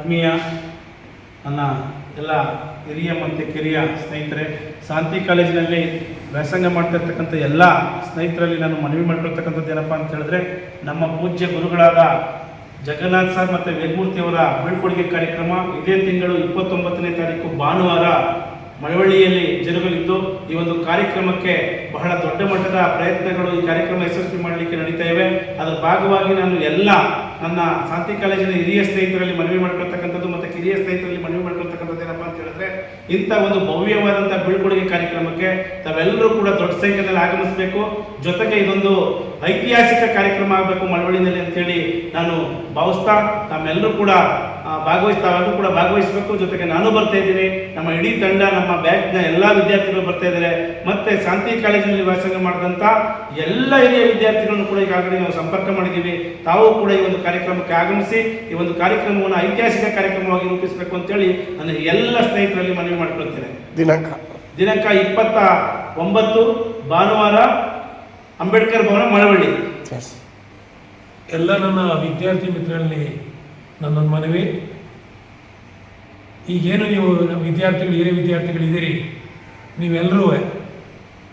ಆತ್ಮೀಯ ನನ್ನ ಎಲ್ಲ ಹಿರಿಯ ಮತ್ತು ಕಿರಿಯ ಸ್ನೇಹಿತರೆ, ಶಾಂತಿ ಕಾಲೇಜಿನಲ್ಲಿ ವ್ಯಾಸಂಗ ಮಾಡ್ತಿರ್ತಕ್ಕಂಥ ಎಲ್ಲ ಸ್ನೇಹಿತರಲ್ಲಿ ನಾನು ಮನವಿ ಮಾಡ್ಕೊಳ್ತಕ್ಕಂಥದ್ದು ಏನಪ್ಪ ಅಂತ ಹೇಳಿದ್ರೆ, ನಮ್ಮ ಪೂಜ್ಯ ಗುರುಗಳಾದ ಜಗನ್ನಾಥ್ ಸರ್ ಮತ್ತು ವೇದಮೂರ್ತಿಯವರ ಬೀಳ್ಕೊಡುಗೆ ಕಾರ್ಯಕ್ರಮ ಇದೇ ತಿಂಗಳು ಇಪ್ಪತ್ತೊಂಬತ್ತನೇ ತಾರೀಕು ಭಾನುವಾರ ಮಳವಳ್ಳಿಯಲ್ಲಿ ಜರುಗಲಿದ್ದು, ಈ ಒಂದು ಕಾರ್ಯಕ್ರಮಕ್ಕೆ ಬಹಳ ದೊಡ್ಡ ಮಟ್ಟದ ಪ್ರಯತ್ನಗಳು ಈ ಕಾರ್ಯಕ್ರಮ ಯಶಸ್ವಿ ಮಾಡಲಿಕ್ಕೆ ನಡೀತಾ ಇವೆ. ಅದರ ಭಾಗವಾಗಿ ನಾನು ಎಲ್ಲ ನನ್ನ ಶಾಂತಿ ಕಾಲೇಜಿನ ಹಿರಿಯ ಸ್ನೇಹಿತರಲ್ಲಿ ಮನವಿ ಮಾಡ್ಕೊಳ್ತಕ್ಕಂಥದ್ದು ಮತ್ತು ಕಿರಿಯ ಸ್ನೇಹಿತರಲ್ಲಿ ಮನವಿ ಮಾಡ್ಕೊಳ್ತಕ್ಕಂಥದ್ದು ಏನಪ್ಪ ಅಂತ ಹೇಳಿದ್ರೆ, ಇಂಥ ಒಂದು ಭವ್ಯವಾದಂಥ ಬೀಳ್ಕೊಡುಗೆ ಕಾರ್ಯಕ್ರಮಕ್ಕೆ ತಾವೆಲ್ಲರೂ ಕೂಡ ದೊಡ್ಡ ಸಂಖ್ಯೆಯಲ್ಲಿ ಆಗಮಿಸಬೇಕು. ಜೊತೆಗೆ ಇದೊಂದು ಐತಿಹಾಸಿಕ ಕಾರ್ಯಕ್ರಮ ಆಗಬೇಕು ಮಳವಳ್ಳಿನಲ್ಲಿ ಅಂತೇಳಿ ನಾನು ಭಾವಿಸ್ತಾ ತಮ್ಮೆಲ್ಲರೂ ಕೂಡ ಭಾಗವಹಿಸ್ತಾ ಭಾಗವಹಿಸ್ ತಾವೆಲ್ಲರೂ ಕೂಡ ಭಾಗವಹಿಸಬೇಕು. ಜೊತೆಗೆ ನಾನು ಬರ್ತಾ ಇದ್ದೀನಿ. ನಮ್ಮ ಇಡೀ ತಂಡ ನಮ್ಮ ಬ್ಯಾಚ್ನ ಎಲ್ಲ ವಿದ್ಯಾರ್ಥಿಗಳು ಬರ್ತಾ ಇದ್ದಾರೆ. ಮತ್ತೆ ಶಾಂತಿ ಕಾಲೇಜಿನಲ್ಲಿ ವ್ಯಾಸಂಗ ಮಾಡಿದಂಥ ಎಲ್ಲ ಹಿರಿಯ ವಿದ್ಯಾರ್ಥಿಗಳನ್ನು ಕೂಡ ಈಗಾಗಲೇ ನಾವು ಸಂಪರ್ಕ ಮಾಡಿದ್ದೀವಿ. ತಾವು ಕೂಡ ಈ ಒಂದು ಕಾರ್ಯಕ್ರಮಕ್ಕೆ ಆಗಮಿಸಿ ಈ ಒಂದು ಕಾರ್ಯಕ್ರಮವನ್ನು ಐತಿಹಾಸಿಕ ಕಾರ್ಯಕ್ರಮವಾಗಿ ರೂಪಿಸಬೇಕು ಅಂತೇಳಿ ನನ್ನ ಎಲ್ಲ ಸ್ನೇಹಿತರಲ್ಲಿ ಮನವಿ ಮಾಡಿಕೊಳ್ತೇನೆ. ದಿನಾಂಕ. ದಿನಾಂಕ ಇಪ್ಪತ್ತ ಒಂಬತ್ತು ಭಾನುವಾರ ಅಂಬೇಡ್ಕರ್ ಭವನ ಮಳವಳ್ಳಿ. ಎಲ್ಲ ನನ್ನ ವಿದ್ಯಾರ್ಥಿ ಮಿತ್ರರಲ್ಲಿ ನನ್ನೊಂದು ಮನವಿ. ಈಗೇನು ನೀವು ನಮ್ಮ ವಿದ್ಯಾರ್ಥಿಗಳು ಹಿರಿಯ ವಿದ್ಯಾರ್ಥಿಗಳಿದ್ದೀರಿ ನೀವೆಲ್ಲರೂ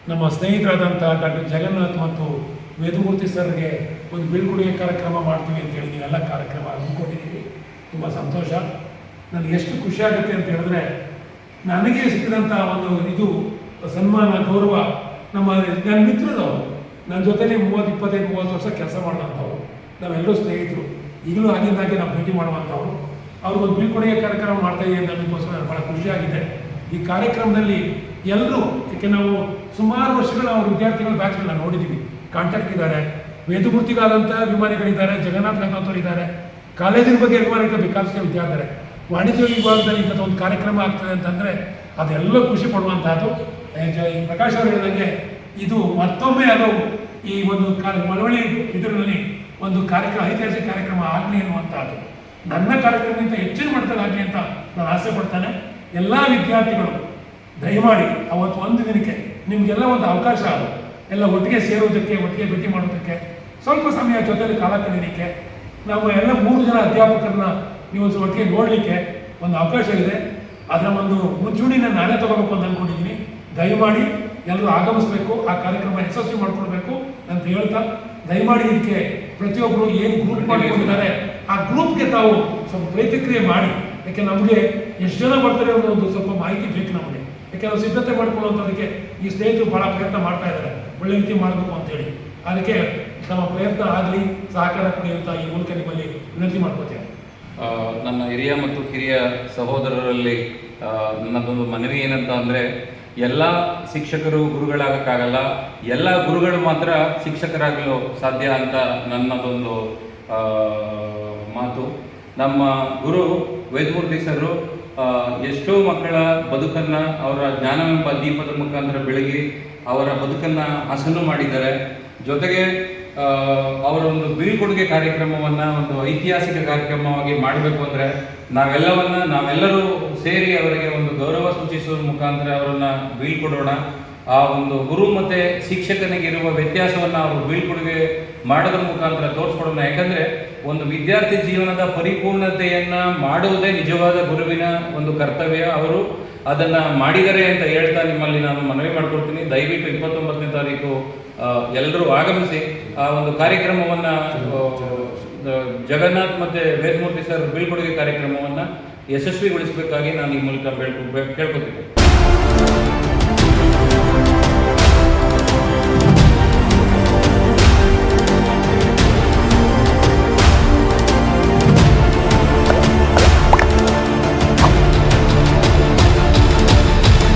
ನಮ್ಮ ಸ್ನೇಹಿತರಾದಂಥ ಡಾಕ್ಟರ್ ಜಗನ್ನಾಥ್ ಮತ್ತು ವೇದಮೂರ್ತಿ ಸರ್ಗೆ ಒಂದು ಬೀಳ್ಕೊಡುಗೆ ಕಾರ್ಯಕ್ರಮ ಮಾಡ್ತೀವಿ ಅಂತ ಅಂತೇಳಿ ನೀವೆಲ್ಲ ಕಾರ್ಯಕ್ರಮ ಹಮ್ಮಿಕೊಂಡಿದ್ದೀರಿ. ತುಂಬ ಸಂತೋಷ. ನನಗೆ ಎಷ್ಟು ಖುಷಿ ಆಗುತ್ತೆ ಅಂತ ಹೇಳಿದ್ರೆ ನನಗೆ ಸಿಕ್ಕಿದಂಥ ಒಂದು ಇದು ಸನ್ಮಾನ ಗೌರವ ನಮ್ಮ ನನ್ನ ಮಿತ್ರದವರು ನನ್ನ ಜೊತೆಲಿ ಮೂವತ್ತು ಇಪ್ಪತ್ತೈದು ಮೂವತ್ತು ವರ್ಷ ಕೆಲಸ ಮಾಡುವಂಥವ್ರು ನಾವೆಲ್ಲರೂ ಸ್ನೇಹಿತರು. ಈಗಲೂ ಆಗಿಂದಾಗೆ ನಾವು ಭೇಟಿ ಮಾಡುವಂಥವ್ರು. ಅವರು ಒಂದು ಬೀಳ್ಕೊಡುಗೆ ಕಾರ್ಯಕ್ರಮ ಮಾಡ್ತಾ ಇದ್ದೀನಿ ಅಂತ ನನಗೋಸ್ಕರ ನನಗೆ ಭಾಳ ಖುಷಿಯಾಗಿದೆ ಈ ಕಾರ್ಯಕ್ರಮದಲ್ಲಿ ಎಲ್ಲರೂ, ಯಾಕೆ ನಾವು ಸುಮಾರು ವರ್ಷಗಳ ಅವ್ರ ವಿದ್ಯಾರ್ಥಿಗಳ, ಬ್ಯಾಚ್ಗಳನ್ನ ನೋಡಿದ್ದೀವಿ ಕಾಂಟ್ಯಾಕ್ಟ್ ಇದ್ದಾರೆ. ವೇದಮೂರ್ತಿಗಾದಂಥ ಅಭಿಮಾನಿಗಳಿದ್ದಾರೆ. ಜಗನ್ನಾಥ್ ರಂಗನಾಥವ್ರು ಇದ್ದಾರೆ ಕಾಲೇಜಿನ ಬಗ್ಗೆ ಅಭಿಮಾನಿಗಳು ಬೇಕಾದಷ್ಟು ವಿದ್ಯಾರ್ಥಿದ್ದಾರೆ ವಾಣಿಜ್ಯ ವಿಭಾಗದಲ್ಲಿ ಇಂಥದ್ದು ಒಂದು ಕಾರ್ಯಕ್ರಮ ಆಗ್ತದೆ ಅಂತಂದರೆ ಅದೆಲ್ಲ ಖುಷಿ ಪಡುವಂತಹದ್ದು. ಈ ಪ್ರಕಾಶ್ ಅವರು ಹೇಳಿದಂಗೆ ಇದು ಮತ್ತೊಮ್ಮೆ ಅದು ಈ ಒಂದು ಮಳವಳ್ಳಿ ಇದರಲ್ಲಿ ಒಂದು ಕಾರ್ಯಕ್ರಮ, ಐತಿಹಾಸಿಕ ಕಾರ್ಯಕ್ರಮ ಆಗಲಿ ಅನ್ನುವಂಥದ್ದು. ನನ್ನ ಕಾರ್ಯಕ್ರಮಕ್ಕಿಂತ ಹೆಚ್ಚಿನ ಮಟ್ಟದಾಗಲಿ ಅಂತ ನಾನು ಆಸೆ ಪಡ್ತಾನೆ. ಎಲ್ಲ ವಿದ್ಯಾರ್ಥಿಗಳು, ದಯಮಾಡಿ ಅವತ್ತು ಒಂದು ದಿನಕ್ಕೆ ನಿಮಗೆಲ್ಲ ಒಂದು ಅವಕಾಶ ಅದು. ಎಲ್ಲ ಒಟ್ಟಿಗೆ ಸೇರೋದಕ್ಕೆ ಒಟ್ಟಿಗೆ ಭೇಟಿ ಮಾಡೋದಕ್ಕೆ ಸ್ವಲ್ಪ ಸಮಯ ಜೊತೆಯಲ್ಲಿ ಕಾಲ ಕಳೀಲಿಕ್ಕೆ ನಾವು ಎಲ್ಲ ಮೂರು ಜನ ಅಧ್ಯಾಪಕರನ್ನ ನೀವು ಒಟ್ಟಿಗೆ ನೋಡಲಿಕ್ಕೆ ಒಂದು ಅವಕಾಶ ಇದೆ. ಅದರ ಒಂದು ಮುಂಚೂಣಿನ ನಾನೇ ತಗೋಬೇಕು ಅಂತ ಅನ್ಕೊಂಡಿದ್ದೀನಿ. ದಯಮಾಡಿ ಎಲ್ಲರೂ ಆಗಮಿಸಬೇಕು, ಆ ಕಾರ್ಯಕ್ರಮ ಯಶಸ್ವಿ ಮಾಡ್ಕೊಳ್ಬೇಕು ಅಂತ ಹೇಳ್ತಾ ದಯಮಾಡಿ ಇದಕ್ಕೆ ಪ್ರತಿಯೊಬ್ಬರು ಏನು ಗ್ರೂಪ್ ಮಾಡಿಕೊಂಡಿದ್ದಾರೆ, ಆ ಗ್ರೂಪ್ಗೆ ತಾವು ಸ್ವಲ್ಪ ಪ್ರತಿಕ್ರಿಯೆ ಮಾಡಿ. ಯಾಕೆ ನಮಗೆ ಎಷ್ಟು ಜನ ಬರ್ತಾರೆ ಅನ್ನೋ ಒಂದು ಸ್ವಲ್ಪ ಮಾಹಿತಿ ಬೇಕು ನಮಗೆ. ಯಾಕೆ ನಾವು ಸಿದ್ಧತೆ ಮಾಡ್ಕೊಳ್ಳುವಂಥದ್ದಕ್ಕೆ ಈ ಸ್ನೇಹಿತರು ಬಹಳ ಪ್ರಯತ್ನ ಮಾಡ್ತಾ ಇದ್ದಾರೆ. ಒಳ್ಳೆ ರೀತಿ ಮಾಡಬೇಕು ಅಂತೇಳಿ ಅದಕ್ಕೆ ನಮ್ಮ ಪ್ರಯತ್ನ ಆಗಲಿ, ಸಹಕಾರ ಕೊಡಿ ಅಂತ ಈ ಮೂಲಕ ನಿಮ್ಮಲ್ಲಿ ವಿನಂತಿ ಮಾಡ್ಕೋತೇನೆ ನನ್ನ ಹಿರಿಯ ಮತ್ತು ಕಿರಿಯ ಸಹೋದರರಲ್ಲಿ ನನ್ನದೊಂದು ಮನವಿ ಏನಂತ ಅಂದರೆ, ಎಲ್ಲ ಶಿಕ್ಷಕರು ಗುರುಗಳಾಗೋಕ್ಕಾಗಲ್ಲ, ಎಲ್ಲ ಗುರುಗಳು ಮಾತ್ರ ಶಿಕ್ಷಕರಾಗಲು ಸಾಧ್ಯ ಅಂತ ನನ್ನದೊಂದು ಮಾತು. ನಮ್ಮ ಗುರು ವೇದಮೂರ್ತಿ ಸರು ಎಷ್ಟೋ ಮಕ್ಕಳ ಬದುಕನ್ನು, ಅವರ ಜ್ಞಾನವೆಂಬ ದೀಪದ ಮುಖಾಂತರ ಬೆಳಗಿ ಅವರ ಬದುಕನ್ನು ಹಸನು ಮಾಡಿದ್ದಾರೆ. ಜೊತೆಗೆ ಅವರ ಒಂದು ಬೀಳ್ಕೊಡುಗೆ ಕಾರ್ಯಕ್ರಮವನ್ನ, ಒಂದು ಐತಿಹಾಸಿಕ ಕಾರ್ಯಕ್ರಮವಾಗಿ ಮಾಡಬೇಕು ಅಂದ್ರೆ ನಾವೆಲ್ಲವನ್ನ, ನಾವೆಲ್ಲರೂ ಸೇರಿ ಅವರಿಗೆ ಒಂದು ಗೌರವ ಸೂಚಿಸುವ ಮುಖಾಂತರ ಅವರನ್ನ ಬೀಳ್ಕೊಡೋಣ. ಆ ಒಂದು ಗುರು ಮತ್ತೆ ಶಿಕ್ಷಕನಿಗಿರುವ ವ್ಯತ್ಯಾಸವನ್ನ ಅವರು ಬೀಳ್ಕೊಡುಗೆ ಮಾಡೋದ್ರ ಮುಖಾಂತರ ತೋರಿಸ್ಕೊಡೋಣ. ಯಾಕಂದ್ರೆ ಒಂದು ವಿದ್ಯಾರ್ಥಿ ಜೀವನದ ಪರಿಪೂರ್ಣತೆಯನ್ನು ಮಾಡುವುದೇ ನಿಜವಾದ ಗುರುವಿನ ಒಂದು ಕರ್ತವ್ಯ. ಅವರು ಅದನ್ನ ಮಾಡಿದರೆ ಅಂತ ಹೇಳ್ತಾ ನಿಮ್ಮಲ್ಲಿ ನಾನು ಮನವಿ ಮಾಡ್ಕೊಡ್ತೀನಿ. ದಯವಿಟ್ಟು ಇಪ್ಪತ್ತೊಂಬತ್ತನೇ ತಾರೀಕು ಎಲ್ಲರೂ ಆಗಮಿಸಿ ಆ ಒಂದು ಕಾರ್ಯಕ್ರಮವನ್ನ ಜಗನ್ನಾಥ್ ಮತ್ತೆ ವೇದಮೂರ್ತಿ ಸರ್ ಬೀಳ್ಕೊಡುಗೆ ಕಾರ್ಯಕ್ರಮವನ್ನ ಯಶಸ್ವಿಗೊಳಿಸಬೇಕಾಗಿ ನಾನು ಈ ಮೂಲಕ ಬೇಳ್ಕೊ ಕೇಳ್ಕೊತೀನಿ.